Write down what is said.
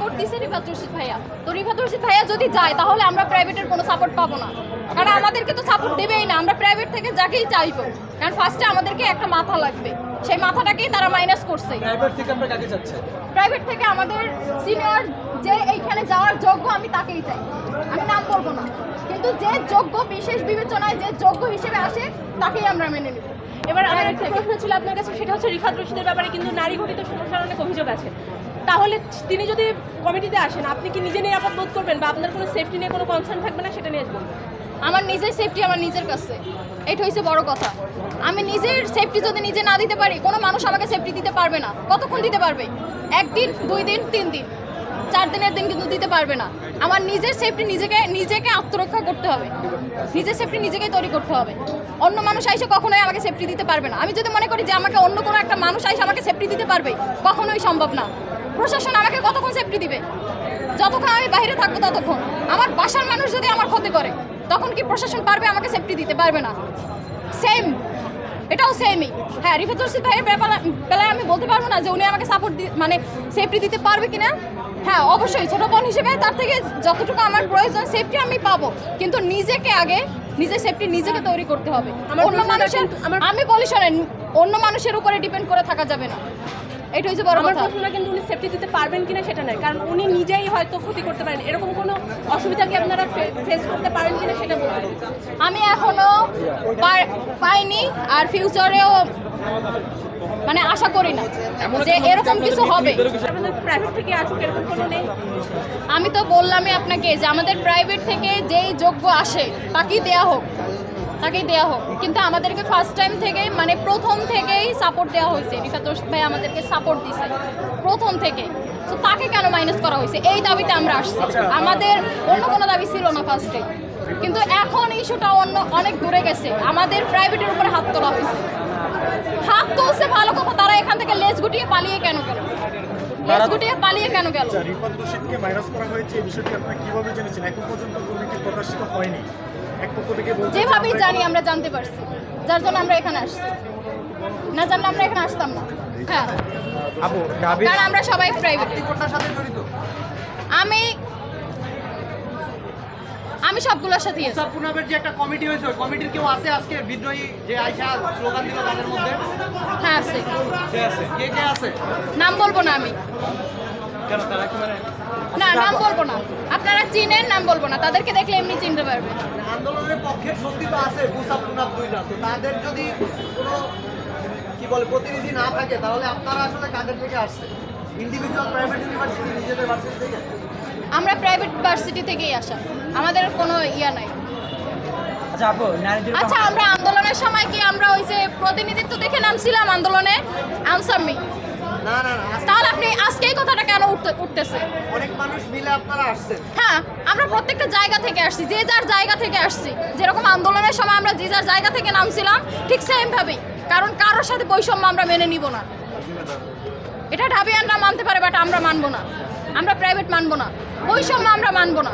Support দিছে রিফাত রশিদ ভাইয়া। তো রিফাত রশিদ ভাইয়া যদি যায় তাহলে আমরা প্রাইভেটের কোনো সাপোর্ট পাবো না। কারণ আমাদেরকে তো সাপোর্ট দেবেই না আমরা প্রাইভেট থেকে যাকেই চাইব। কারণ ফার্স্টে আমাদেরকে একটা মাথা লাগবে। সেই মাথাটাকেই তারা মাইনাস করছে। প্রাইভেট থেকে আমরা কাকে চাচ্ছেন প্রাইভেট থেকে আমাদের সিনিয়র যে এইখানে যাওয়ার যোগ্য আমি তাকেই চাই। আমি নাম বলব না। কিন্তু যে যোগ্য বিশেষ বিবেচনায় যে যোগ্য হিসেবে আসে তাকেই আমরা মেনে নেব। এবার আমার একটা প্রশ্ন ছিল আপনার কাছে, সেটা হচ্ছে রিফাত রশিদের ব্যাপারে, কিন্তু নারী ঘটিত সমস্যার অনেক অভিযোগ আছে। তাহলে তিনি যদি কমিটিতে আসেন, আপনি কি নিজে নিরাপদ বোধ করবেন বা আপনার কোনো সেফটি নিয়ে কোনো কনসার্ন থাকবে না, সেটা নিয়ে বলবেন আমার নিজের সেফটি আমার নিজের কাছে। এটা হচ্ছে বড় কথা। আমি নিজের সেফটি যদি নিজে না দিতে পারি, কোনো মানুষ আমাকে সেফটি দিতে পারবে না। কতক্ষণ দিতে পারবে? একদিন, দুই দিন, তিন দিন। চার দিনের দিন কিন্তু দিতে পারবে না। আমার নিজের সেফটি নিজেকে নিজেকে আত্মরক্ষা করতে হবে। নিজের সেফটি নিজেকে তৈরি করতে হবে। অন্য মানুষ আইসে কখনোই আমাকে সেফটি দিতে পারবে না। আমি যদি মনে করি যে আমাকে অন্য কোনো একটা মানুষ আইসে আমাকে সেফটি দিতে পারবে, কখনোই সম্ভব না। প্রশাসন আমাকে কতক্ষণ সেফটি দিবে? যতক্ষণ আমি বাইরে থাকব ততক্ষণ। আমার বাসার মানুষ যদি আমার ক্ষতি করে, তখন কি প্রশাসন পারবে আমাকে সেফটি দিতে? পারবে না। সেম এটাও সেমই হ্যাঁ রিফাত রশিদ ভাইয়ের ব্যাপারে বেলায় আমি বলতে পারব না যে উনি আমাকে সাপোর্ট মানে সেফটি দিতে পারবে কিনা। হ্যাঁ অবশ্যই ছোটো বোন হিসেবে তার থেকে যতটুকু আমার প্রয়োজন সেফটি আমি পাবো। কিন্তু নিজেকে আগে নিজের সেফটি নিজেকে তৈরি করতে হবে। আমার অন্য মানুষের আমি বলি শোনেন অন্য মানুষের উপরে ডিপেন্ড করে থাকা যাবে না। এটা হচ্ছে বড় আমার কথা। প্রশ্নটা কিন্তু উনি সেফটি দিতে পারবেন কিনা সেটা নয় কারণ উনি নিজেই হয়তো ক্ষতি করতে পারেন। এরকম কোনো অসুবিধা কি আপনারা ফেস করতে পারেন কিনা সেটা বলবেন আমি এখনও পাইনি আর ফিউচারেও মানে আশা করি না যে এরকম কিছু হবে। প্রাইভেট থেকে আসুক নেই? আমি তো বললামই আপনাকে যে আমাদের প্রাইভেট থেকে যেই যোগ্য আসে তাকেই দেয়া হোক। তাকেই দেওয়া হোক। কিন্তু আমাদেরকে ফার্স্ট টাইম থেকে মানে প্রথম থেকেই সাপোর্ট দেওয়া হয়েছে। রিফাত রশিদ ভাই আমাদেরকে সাপোর্ট দিছে। প্রথম থেকে। তো তাকে কেন মাইনাস করা হয়েছে? এই দাবিতে আমরা আসছি। আমাদের অন্য কোনো দাবি ছিল না ফার্স্টে কিন্তু এখন ইস্যুটা অন্য অনেক দূরে গেছে। আমাদের প্রাইভেটের উপরে হাত তোলা হয়েছে। হাত তুলছে ভালো কথা। তারা এখান থেকে লেজ গুটিয়ে পালিয়ে কেন গেল? লেজ গুটিয়ে পালিয়ে কেন গেল? আচ্ছা রিফাত রশিদকে মাইনাস করা হয়েছে এই বিষয়টি আপনারা কীভাবে জেনেছেন? এখন পর্যন্ত প্রকাশিত হয়নি। যেভাবেই জানি আমরা জানতে পারছি। যার জন্য আমরা এখানে আসছি। না জানলে আমরা এখানে আসতাম না। হ্যাঁ। কারণ আমরা সবাই প্রাইভেট সাথে জড়িত? আমি আমি সবগুলোর সাথে আছি। পুনাবের যে একটা কমিটি হয়েছে ওই কমিটির কেউ আছে আজকে? বিদ্রোহী যে আইসা স্লোগান দিল তাদের মধ্যে? হ্যাঁ আছে। কে আছে? কে কে আছে? নাম বলব না আমি। কেন তারা কি মানে না নাম বলব না। নাম বলব না তাদেরকে দেখলে এমনি চিনতে পারবে। আন্দোলনের পক্ষের শক্তি তো আছে বুসা পুনাব দুইটা তো তাদের যদি কোনো কি বলে প্রতিনিধি না থাকে তাহলে আপনারা আসলে কাদের থেকে আসছে ইন্ডিভিজুয়াল প্রাইভেট ইউনিভার্সিটি নিজেদের ভার্সিটি থেকে? আমরা প্রাইভেট ভার্সিটি থেকেই আসা আমাদের কোনো ইয়া নাই। আচ্ছা আচ্ছা আমরা আন্দোলনের সময় কি আমরা ওই যে প্রতিনিধিত্ব দেখে নামছিলাম আন্দোলনে? Answer me. না না না তাহলে আপনি আজকেই উঠতে উঠতেছে। অনেক মানুষ মিলে আপনারা আসছেন। হ্যাঁ আমরা প্রত্যেকটা জায়গা থেকে আসছি যে যার জায়গা থেকে আসছি। যেরকম আন্দোলনের সময় আমরা যে যার জায়গা থেকে নামছিলাম ঠিক সেম ভাবেই কারণ কারোর সাথে বৈষম্য আমরা মেনে নিব না। এটা ঢাবিয়ানরা মানতে পারে বাট আমরা মানবো না। আমরা প্রাইভেট মানবো না। বৈষম্য আমরা মানবো না।